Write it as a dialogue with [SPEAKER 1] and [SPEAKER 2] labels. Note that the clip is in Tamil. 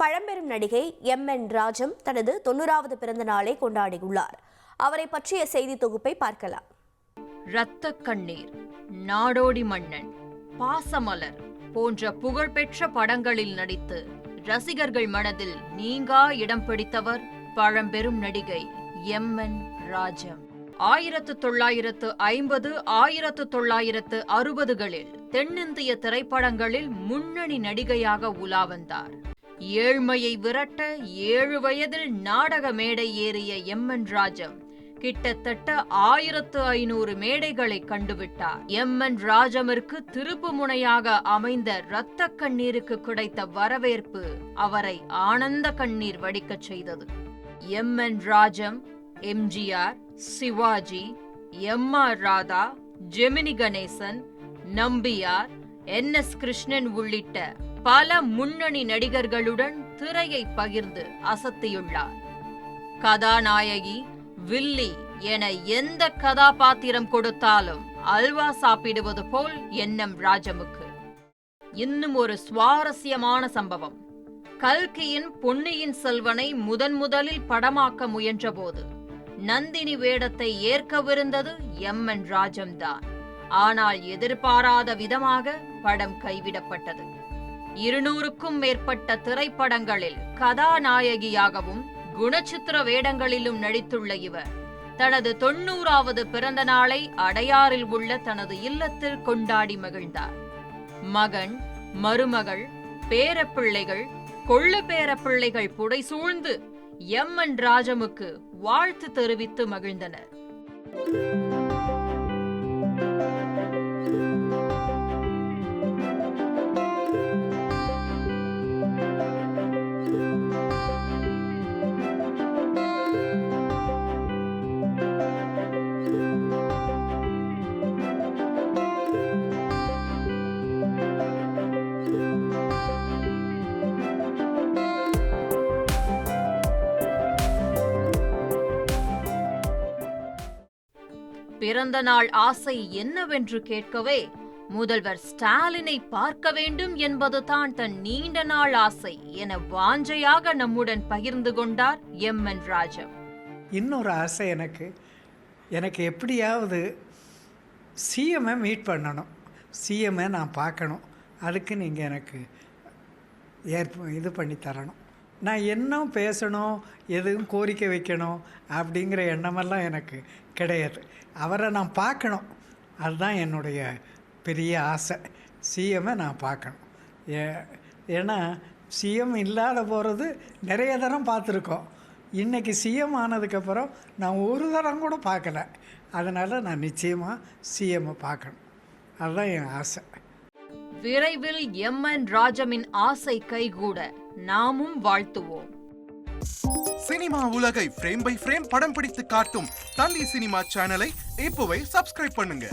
[SPEAKER 1] பழம்பெரும் நடிகை எம் என் ராஜம் தனது தொண்ணூறாவது பிறந்த நாளை கொண்டாடியுள்ளார். அவரை பற்றிய செய்தி தொகுப்பை பார்க்கலாம்.
[SPEAKER 2] இரத்த கண்ணீர் நாடோடி மன்னன் பாசமலர் போன்ற புகழ்பெற்ற படங்களில் நடித்து ரசிகர்கள் மனதில் நீங்கா இடம் பிடித்தவர் பழம்பெரும் நடிகை எம் என் ராஜம். ஆயிரத்து தொள்ளாயிரத்து ஐம்பது ஆயிரத்து தொள்ளாயிரத்து அறுபதுகளில் தென்னிந்திய திரைப்படங்களில் முன்னணி நடிகையாக உலா வந்தார். ஏழ்மையை விரட்ட ஏழு வயதில் நாடக மேடை ஏறிய எம் என் ராஜம் கிட்டத்தட்ட ஆயிரத்து ஐநூறு மேடைகளை கண்டுவிட்டார். எம் என் ராஜமிற்கு திருப்பு முனையாக அமைந்த இரத்த கண்ணீருக்கு கிடைத்த வரவேற்பு அவரை ஆனந்த கண்ணீர் வடிக்கச் செய்தது. M N Rajam MGR Sivaji M R Radha Gemini Ganesan Nambiar N S Krishnan உள்ளிட்ட பல முன்னணி நடிகர்களுடன் திரையை பகிர்ந்து அசத்தியுள்ளார். கதாநாயகி வில்லி என எந்த கதாபாத்திரம் கொடுத்தாலும் அல்வா சாப்பிடுவது போல் எண்ணம் ராஜமுக்கு. இன்னும் ஒரு சுவாரஸ்யமான சம்பவம். கல்கியின் பொன்னியின் செல்வனை முதன் முதலில் படமாக்க முயன்றபோது நந்தினி வேடத்தை ஏற்கவிருந்தது எம் என் ராஜம்தான். ஆனால் எதிர்பாராத விதமாக படம் கைவிடப்பட்டது. இருநூறுக்கும் மேற்பட்ட திரைப்படங்களில் கதாநாயகியாகவும் குணச்சித்திர வேடங்களிலும் நடித்துள்ள இவர். தனது தொண்ணூறாவது பிறந்த நாளை அடையாறில் உள்ள தனது இல்லத்தில் கொண்டாடி மகிழ்ந்தார். மகன் மருமகள் பேரப்பிள்ளைகள் கொள்ளு பேரப்பிள்ளைகள் புடைசூழ்ந்து எம் என் ராஜமுக்கு வாழ்த்து தெரிவித்து மகிழ்ந்தனர். பிறந்த நாள் ஆசை என்னவென்று கேட்கவே முதல்வர் ஸ்டாலினை பார்க்க வேண்டும் என்பதுதான் தன் நீண்ட நாள் ஆசை என வாஞ்சையாக நம்முடன் பகிர்ந்து கொண்டார் எம். என். ராஜம்.
[SPEAKER 3] இன்னொரு ஆசை எனக்கு. எனக்கு எப்படியாவது சிஎம்ஐ மீட் பண்ணணும். சிஎம்ஐ நான் பார்க்கணும். அதுக்கு நீங்கள் எனக்கு ஏற்ப இது பண்ணி தரணும். நான் என்ன பேசணும் எதுவும் கோரிக்கை வைக்கணும் அப்படிங்கிற எண்ணமெல்லாம் எனக்கு கிடையாது. அவரை நான் பார்க்கணும். அதுதான் என்னுடைய பெரிய ஆசை. சிஎம்மை நான் பார்க்கணும். ஏ ஏன்னா சிஎம் இல்லாத போகிறது நிறைய தரம் பார்த்துருக்கோம். இன்றைக்கி சிஎம் ஆனதுக்கப்புறம் நான் ஒரு தரம் கூட பார்க்கல. அதனால் நான் நிச்சயமாக சிஎம்மை பார்க்கணும். அதுதான் என் ஆசை.
[SPEAKER 2] விரைவில் எம் என் ராஜமின் ஆசை கைகூட நாமும் வாழ்த்துவோம்.
[SPEAKER 4] சினிமா உலகை ஃப்ரேம் பை ஃப்ரேம் படம் பிடித்து காட்டும் தந்தி சினிமா சேனலை இப்போவே சப்ஸ்கிரைப் பண்ணுங்க.